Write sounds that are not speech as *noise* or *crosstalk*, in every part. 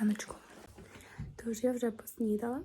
раночку. Тож я вже поснідала.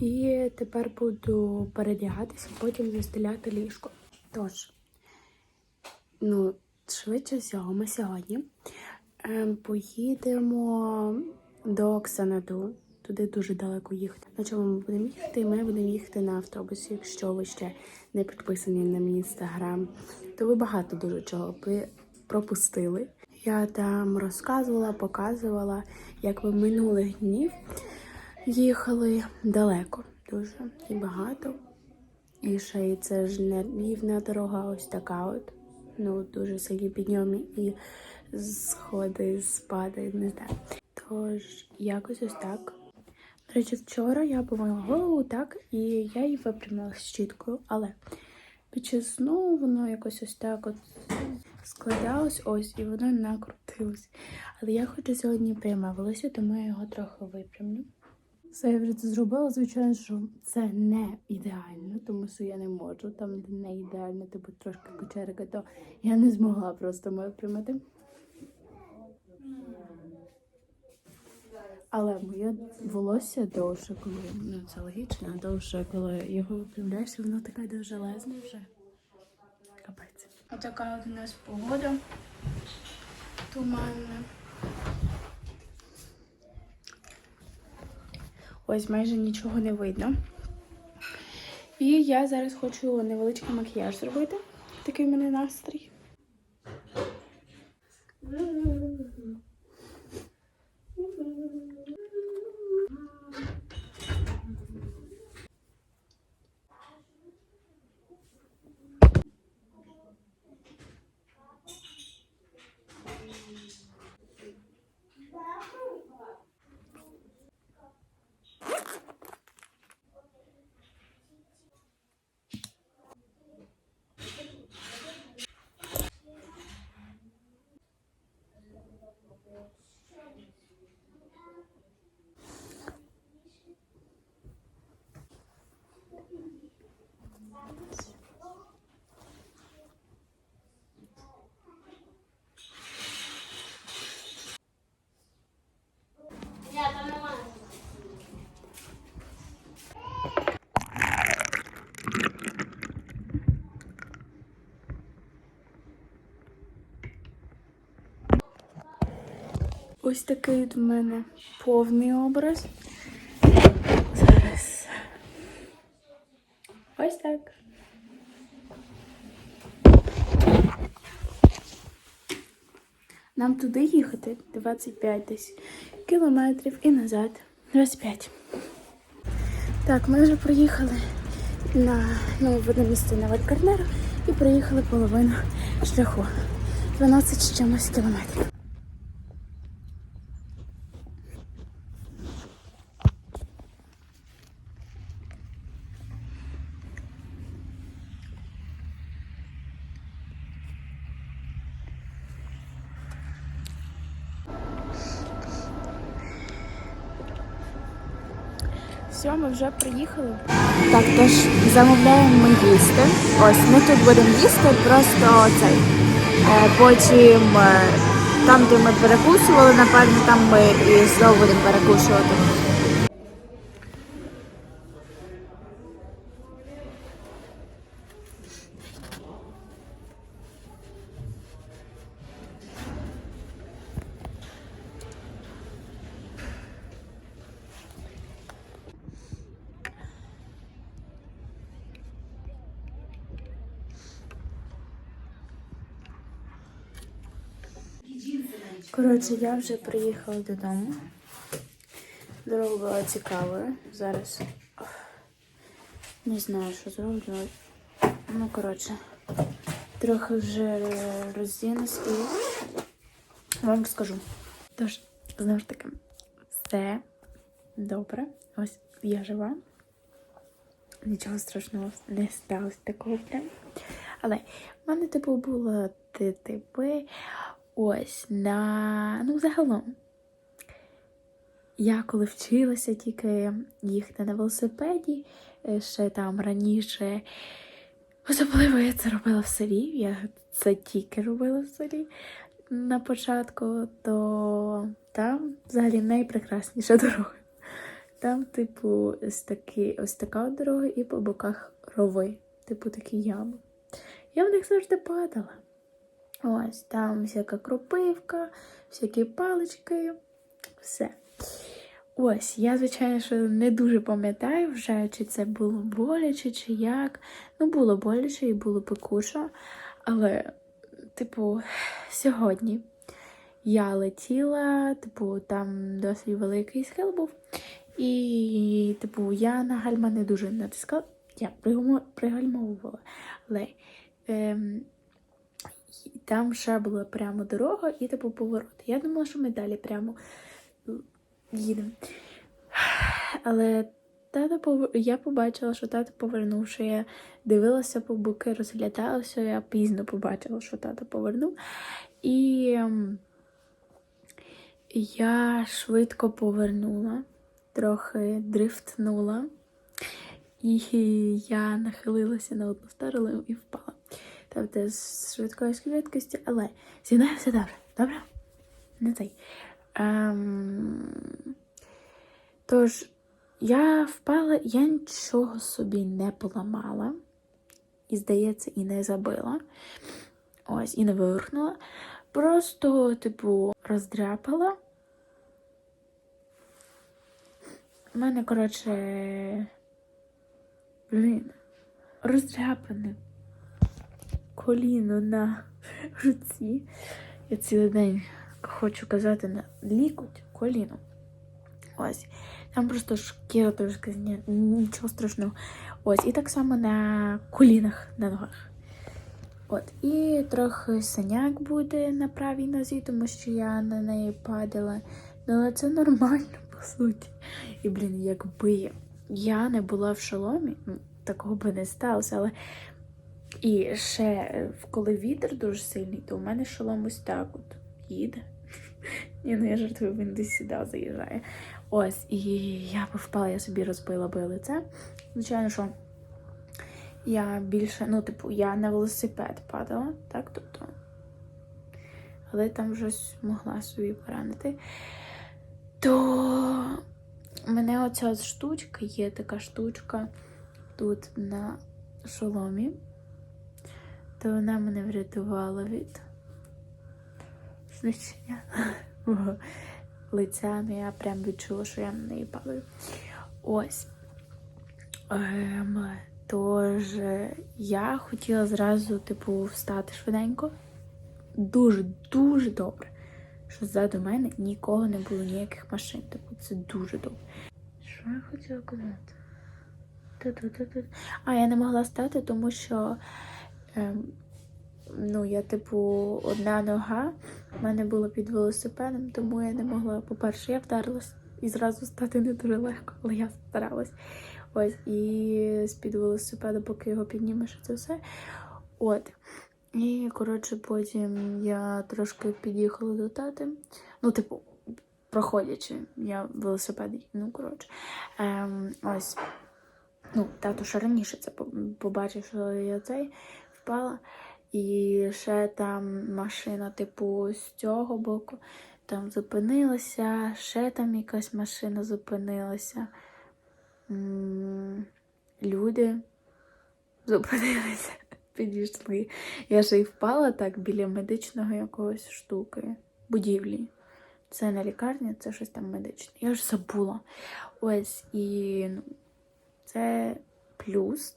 І тепер буду передягатися, потім застеляти ліжко. Тож, ну, швидше всього, ми сьогодні ем, поїдемо до Оксанаду. Туди дуже далеко їхати. На чому ми будемо їхати? Ми будемо їхати на автобусі. Якщо ви ще не підписані на мій інстаграм, то ви багато дуже чого пропустили. Я там розказувала, показувала, як ви минулих днів їхали далеко, дуже і багато. І ще й це ж не рівна дорога, ось така от. Ну, дуже сильні підйоми і сходи, спади, не знаю. Тож, якось ось так. До речі, вчора я помила голову так, і я її випрямила з щіткою, але під час сну воно якось ось так от складалось ось, і воно накрутилось. Але я хочу сьогодні пряме волосся, тому я його трохи випрямлю. Все, я вже це зробила. Звичайно, що це не ідеально, тому що я не можу. Там, де не ідеально, типу трошки кучерика, то я не змогла просто випрямити. Але моє волосся довше, коли ну це логічно, довше, коли його випрямляєш, воно таке довжелезне вже. Отака от у нас погода туманна. Ось майже нічого не видно. І я зараз хочу невеличкий макіяж зробити. Такий в мене настрій. Ось такий в мене повний образ. Зараз. Ось так. Нам туди їхати 25 десь кілометрів і назад 25. Так, ми вже приїхали на ну, місце на Ваткарнера і приїхали половину шляху. 12 з чимось кілометрів. Все, ми вже приїхали. Так, тож замовляємо ми їсти. Ось ми тут будемо їсти, просто цей. Е, потім е, там, де ми перекусували, напевно, там ми і знову будемо перекушувати. Коротше, я вже приїхала додому. Дорога була цікавою. Зараз не знаю, що зроблю. Ну, коротше, трохи вже роздінусь і вам скажу. Тож, знову ж таки, все добре. Ось я жива. Нічого страшного не сталося такого прям. Але в мене типу було ТТП. Ось на ну, загалом. Я коли вчилася тільки їхати на велосипеді, е, ще там раніше, особливо я це робила в селі. Я це тільки робила в селі. на початку, то там взагалі найпрекрасніша *laughs* дорога. Там, типу, ось, такі, ось така дорога і по боках рови, типу такі ями. Я в них завжди падала. Ось там всяка кропивка, всякі палички, все. Ось, я, звичайно, що не дуже пам'ятаю вже, чи це було боляче, чи як. Ну, було боляче і було пекучо. Але, типу, сьогодні я летіла, типу, там досить великий схил був. І, типу, я на гальма не дуже натискала. Я пригальмовувала. Але ем, там ще була прямо дорога і типу поворот. Я думала, що ми далі прямо їдемо. Але тато пов- я побачила, що тато повернув, що я дивилася по боки, розглядалася, я пізно побачила, що тато повернув. І ем, я швидко повернула, трохи дрифтнула. І я нахилилася на одну сторону і впала. Тобто з швидкою швидкістю, але зі мною все добре, добре? Не цей. Ем... Тож, я впала, я нічого собі не поламала. І, здається, і не забила. Ось, і не виверхнула. Просто, типу, роздряпала. У мене, коротше, блін, роздряпане коліно на руці. Я цілий день хочу казати на лікоть, коліно. Ось. Там просто шкіра трошки нічого страшного. Ось, і так само на колінах на ногах. От, і трохи синяк буде на правій нозі, тому що я на неї падала. Ну, але це нормально, по суті. І, блін, якби я не була в шоломі, такого би не сталося, але і ще, е, коли вітер дуже сильний, то у мене шолом ось так от їде. *laughs* Ні, ну я жартую, він десь сюди заїжджає. Ось, і я би впала, я собі розбила би лице. Звичайно, що я більше, ну, типу, я на велосипед падала, так, тобто. Але там щось могла собі поранити. То мене оця штучка, є така штучка тут на шоломі то вона мене врятувала від знищення *laughs* мого лиця. Ну я прям відчула, що я на неї падаю. Ось. Ем, тож я хотіла зразу, типу, встати швиденько. Дуже, дуже добре. Що ззаду мене нікого не було ніяких машин. Типу, це дуже добре. Що я хотіла казати? А, я не могла стати, тому що ну, я, типу, одна нога в мене була під велосипедом, тому я не могла. По-перше, я вдарилась і зразу стати не дуже легко, але я старалась. Ось, і з-під велосипеда, поки його піднімеш, це все. От. І, коротше, потім я трошки під'їхала до тати. Ну, типу, проходячи, я велосипед, ну, коротше. Ем, ось. Ну, тато ще раніше це побачив, що я цей впала. І ще там машина, типу, з цього боку там зупинилася, ще там якась машина зупинилася. Люди зупинилися, *laughs* підійшли. Я ще й впала так біля медичного якогось штуки, будівлі. Це не лікарня, це щось там медичне. Я ж забула. Ось і ну, це плюс.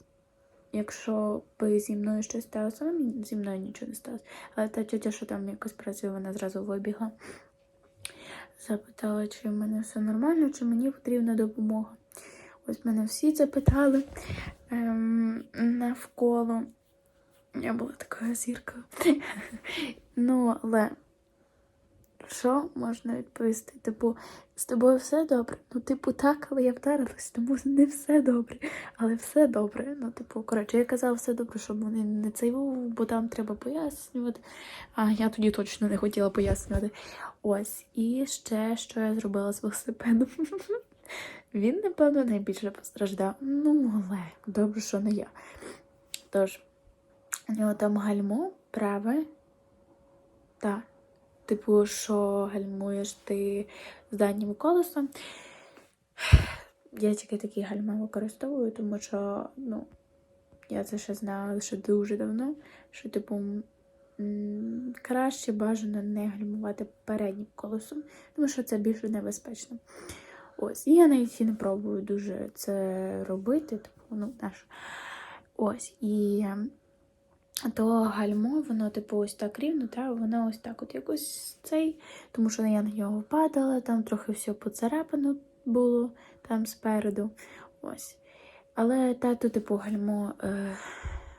Якщо би зі мною щось сталося, ну, зі мною нічого не сталося. Але та тетя, що там якось працює, вона зразу вибігла. Запитала, чи в мене все нормально, чи мені потрібна допомога. Ось мене всі запитали ем, навколо. Я була такою зіркою. *laughs* ну, але що можна відповісти? Типу, з тобою все добре. Ну, типу, так, але я вдарилась, тому не все добре. Але все добре. Ну, типу, коротше, я казала все добре, щоб вони не цей, бо там треба пояснювати. А я тоді точно не хотіла пояснювати. Ось. І ще що я зробила з велосипедом. *laughs* Він, напевно, найбільше постраждав. Ну, але добре, що не я. Тож, у нього там гальмо праве. Так. Типу, що гальмуєш ти з заднім колесом. Я тільки такі гальма використовую, тому що, ну, я це ще знала лише дуже давно, що, типу, краще бажано не гальмувати переднім колесом, тому що це більш небезпечно. Ось, і я навіть не пробую дуже це робити, типу, ну, наш. Ось, і то гальмо, воно, типу, ось так рівно, та воно ось так от якось цей, тому що я на нього падала, там трохи все поцарапано було там спереду. Ось. Але тато, типу, гальмо. Е,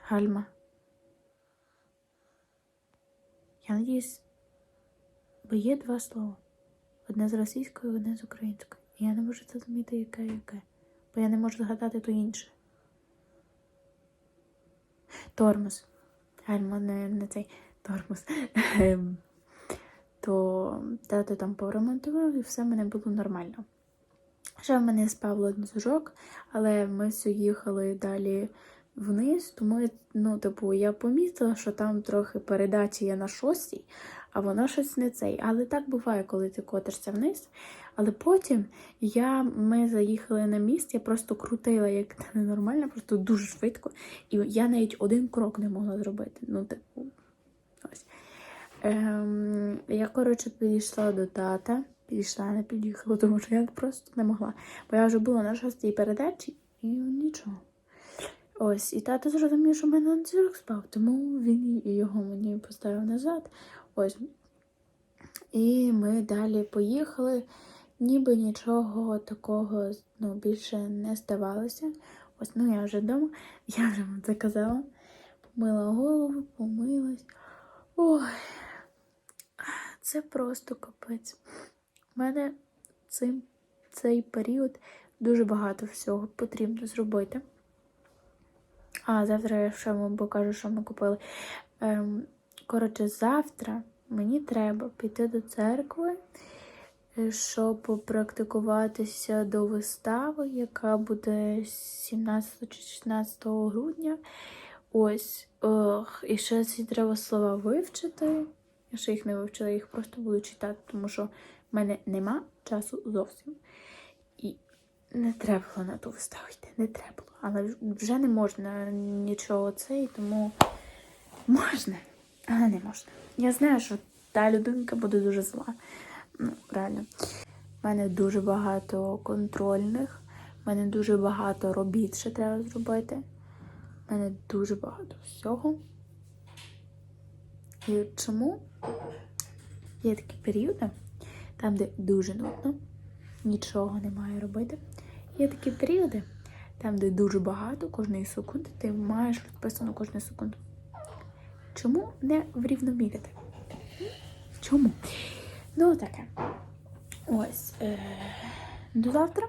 гальма. Я надіюсь, бо є два слова. Одне з російської, одне з української. І я не можу зрозуміти, яке яке. Бо я не можу згадати то інше. Тормоз. Гальма не, цей тормоз. Ем, То тато там поремонтував і все в мене було нормально. Ще в мене спав ланцюжок, але ми все їхали далі вниз, тому ну, типу, я помітила, що там трохи передачі є на шостій, а воно щось не цей. Але так буває, коли ти котишся вниз. Але потім я, ми заїхали на міст, я просто крутила як *laughs* ненормально, просто дуже швидко. І я навіть один крок не могла зробити. Ну, типу, ось. Ем, я, коротше, підійшла до тата. Підійшла, не під'їхала, тому що я просто не могла. Бо я вже була на шостій передачі і нічого. Ось, і тато зрозумів, що в мене ланцюжок спав, тому він його мені поставив назад. Ось. І ми далі поїхали. Ніби нічого такого ну, більше не ставалося. Ось, ну я вже вдома, *laughs* я вже вам це казала. Помила голову, помилась. Ой, це просто капець. У мене цим, цей період дуже багато всього потрібно зробити. А, завтра я ще вам покажу, що ми купили. Ем, коротше, завтра мені треба піти до церкви, е, щоб попрактикуватися до вистави, яка буде 17 чи 16 грудня. Ось. Ох, і ще ці треба слова вивчити. Я ще їх не вивчила, їх просто буду читати, тому що в мене нема часу зовсім. Не треба на ту виставу йти, не треба. Але вже не можна нічого цей, тому можна, але не можна. Я знаю, що та людинка буде дуже зла. Ну, реально. У мене дуже багато контрольних, в мене дуже багато робіт ще треба зробити. У мене дуже багато всього. І чому є такі періоди, там, де дуже нудно, нічого немає робити. Є такі періоди, там, де дуже багато кожної секунди, ти маєш розписано кожну секунду. Чому не врівноміряти? Чому? Ну, таке. Ось. Е- до завтра.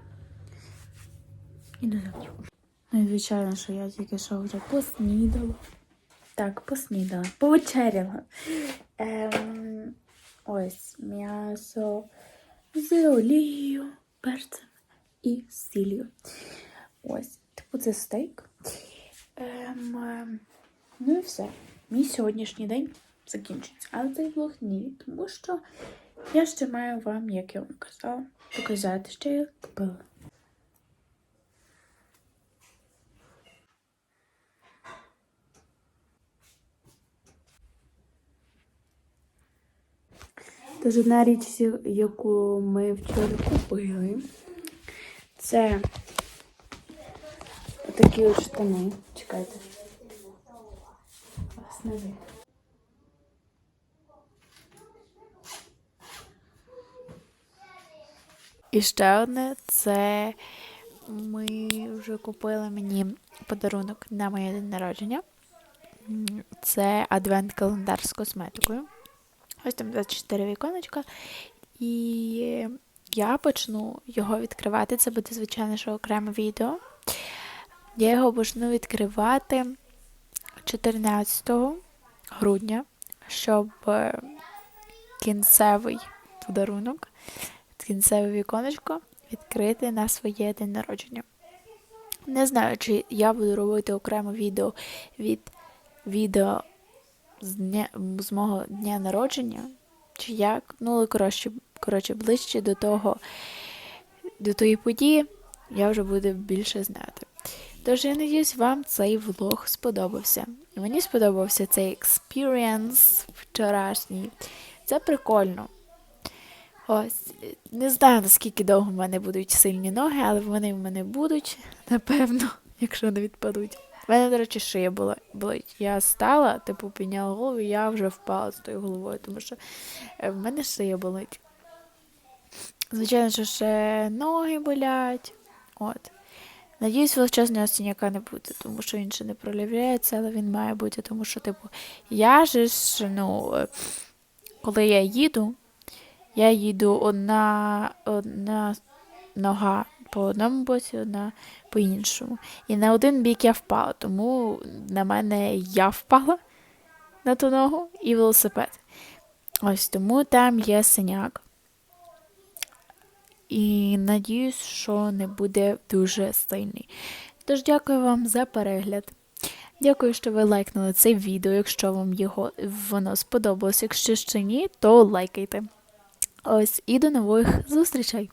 І до завтра. Ну, звичайно, що я тільки що вже поснідала. Так, поснідала, повечеряла. Ем, ось м'ясо з олією, перцем і сіллю. Ось, типу, це стейк. Ем, ем, ну і все. Мій сьогоднішній день закінчиться. Але цей влог ні, тому що я ще маю вам, як я вам казала, показати, що я купила. Тож одна річ, яку ми вчора купили, це такі от штани. Чекайте. Вас. І ще одне це ми вже купили мені подарунок на моє день народження. Це адвент-календар з косметикою. Ось там 24 віконечка. І я почну його відкривати. Це буде, звичайно, що окреме відео. Я його почну відкривати 14 грудня, щоб е, кінцевий подарунок, кінцеве віконечко відкрити на своє день народження. Не знаю, чи я буду робити окреме відео від відео з, дня, з мого дня народження, чи як. Ну, коротше, коротше, ближче до того, до тої події, я вже буду більше знати. Тож я надіюсь, вам цей влог сподобався. Мені сподобався цей експірієнс вчорашній. Це прикольно. Ось, не знаю, наскільки довго в мене будуть сильні ноги, але вони в мене будуть, напевно, *laughs* якщо не відпадуть. У мене, до речі, шия була. Я стала, типу, підняла голову, і я вже впала з тою головою, тому що е, в мене шия болить. Звичайно, що ще ноги болять. От. Надіюсь, величезного синяка не буде, тому що він ще не проявляється, але він має бути, тому що, типу, я ж, ну, е, коли я їду, я їду одна, одна нога по одному боці, одна по іншому. І на один бік я впала, тому на мене я впала на ту ногу і велосипед. Ось тому там є синяк. І надіюсь, що не буде дуже сильний. Тож дякую вам за перегляд. Дякую, що ви лайкнули це відео. Якщо вам його воно сподобалось. Якщо ще ні, то лайкайте. Ось і до нових зустрічей!